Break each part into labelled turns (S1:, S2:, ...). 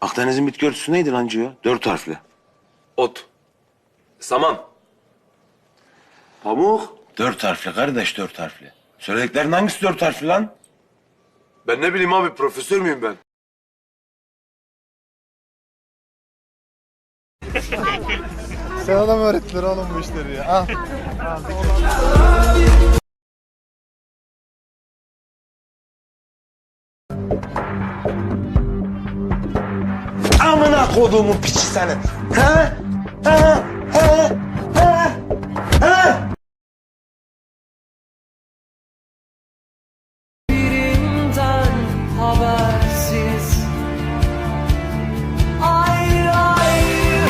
S1: Akdeniz'in bitki örtüsü neydi lan Cio? Dört harfli.
S2: Ot. Saman.
S1: Pamuk. Dört harfli kardeş dört harfli. Söylediklerin hangisi dört harfli lan?
S2: Ben ne bileyim abi profesör müyüm ben?
S3: Sana da mı öğrettiler oğlum bu işleri ya? Al.
S1: Amına koduğumun piçi senin. Ha? Ha? Ha? Ha? Ha?
S4: birinden habersiz Ayrı ayrı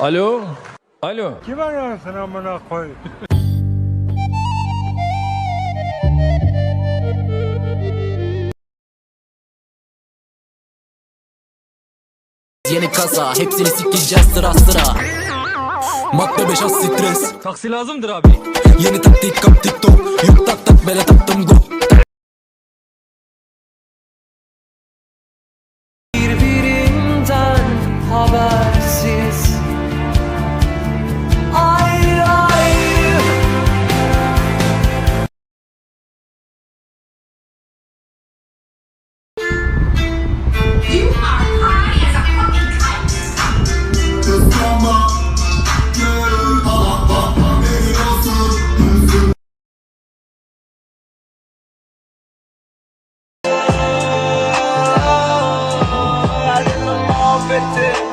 S5: Alo. Alo.
S6: Yeni kasa hepsini sikeceğiz sıra sıra Madde 5 az stres
S5: Taksi lazımdır abi.
S6: Yeni taktik kap tiktok Yok tak tak bele taktım go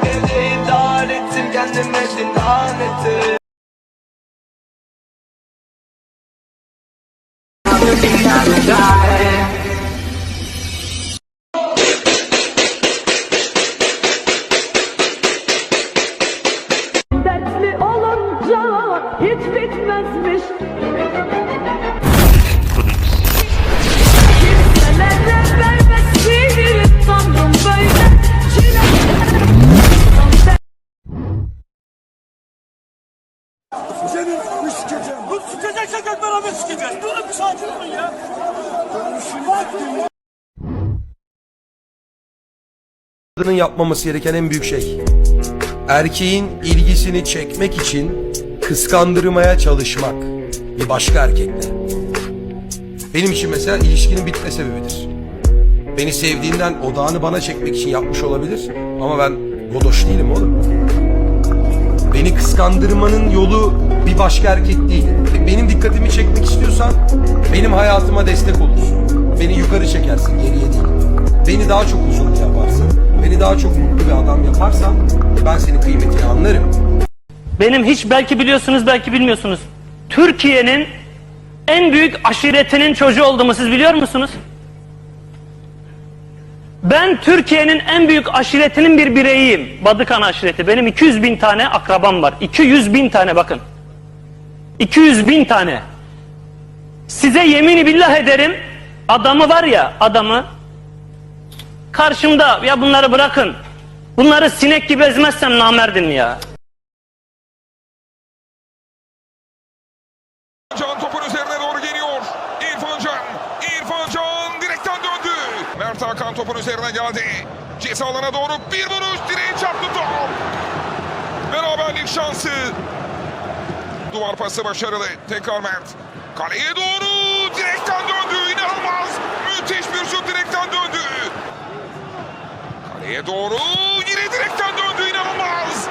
S4: Gece idare ettim kendime zindan
S7: Dertli olunca hiç bitmezmiş
S8: Kadının yapmaması gereken en büyük şey. Erkeğin ilgisini çekmek için kıskandırmaya çalışmak bir başka erkekle. Benim için mesela ilişkinin bitme sebebidir. Beni sevdiğinden odağını bana çekmek için yapmış olabilir ama ben godoş değilim oğlum. Beni kıskandırmanın yolu bir başka erkek değil. Benim dikkatimi çekmek istiyorsan benim hayatıma destek olursun. Beni yukarı çekersin, geriye değil. Beni daha çok huzurlu yaparsın. Beni daha çok mutlu bir adam yaparsan ben senin kıymetini anlarım.
S9: Benim hiç belki biliyorsunuz belki bilmiyorsunuz. Türkiye'nin en büyük aşiretinin çocuğu olduğumu siz biliyor musunuz? Ben Türkiye'nin en büyük aşiretinin bir bireyiyim. Badıkan aşireti. Benim 200 bin tane akrabam var. 200 bin tane bakın. 200 bin tane. Size yemini billah ederim. Adamı var ya adamı. Karşımda ya bunları bırakın. Bunları sinek gibi ezmezsem namerdim ya.
S10: Can topun üzerine doğru geliyor. İrfan Can. İrfan Can direkten döndü. Mert Hakan topun üzerine geldi. Ceza doğru bir vuruş direğe çarptı top. Beraberlik şansı duvar pası başarılı. Tekrar Mert. Kaleye doğru. Direkten döndü. İnanılmaz. Müthiş bir şut direkten döndü. Kaleye doğru. Yine direkten döndü. İnanılmaz.